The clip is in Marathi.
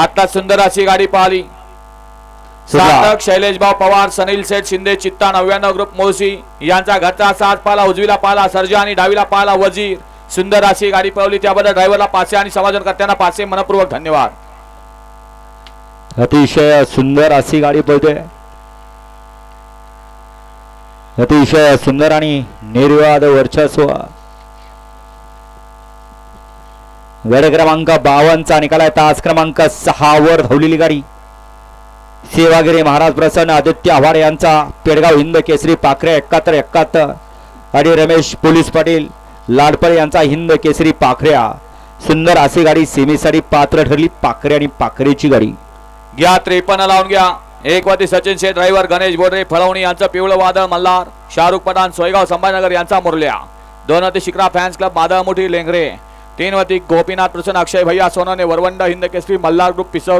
आता सुंदर अशी गाडी पाहिली. सार्थक शैलेशभाऊ पवार सनील सेठ शिंदे चित्ता नव्याण्णव ग्रुप मोसी यांचा घरचा साथ पाला उजवीला पाला सर्जा आणि डावीला पाला वजीर. सुंदर अशी गाडी पळवली त्याबद्दल ड्रायव्हरला पाचशे आणि समाजनकर्त्यांना पाचशे मनपूर्वक धन्यवाद. अतिशय सुंदर अशी गाडी पळते. अतिशय सुंदर आणि निर्वाद वर्चस्व. गड क्रमांक बावनचा निकाल आहे. तास क्रमांक सहा वर धावलेली गाडी. सेवागिरी महाराज प्रसन्न आदित्य आव्हाड यांचा पेडगाव हिंद केसरी पाखरे एकाहत्तर एकाहत्तर. आणि रमेश पोलीस पाटील लाडपळे यांचा हिंद केसरी पाखऱ्या. सुंदर अशी गाडी सेमीसाठी पात्र ठरली पाखरे आणि पाखरेची गाडी. घ्या त्रेपन्न लावून घ्या. एक वती सचिन शेठ ड्रायव्हर गणेश बोडरे फळवणी यांचं पिवळं वादळ मल्हार शाहरुख पठाण सोयगाव संभाजीनगर यांचा मुरल्या. दोन अति शिक्रा फॅन्स क्लब मादळ मोठी लेंगरे. तीन वती गोपीनाथ प्रसन्न अक्षय भैया सोनवणे वरवंडा हिंद केसरी मल्हार ग्रुप पिसौर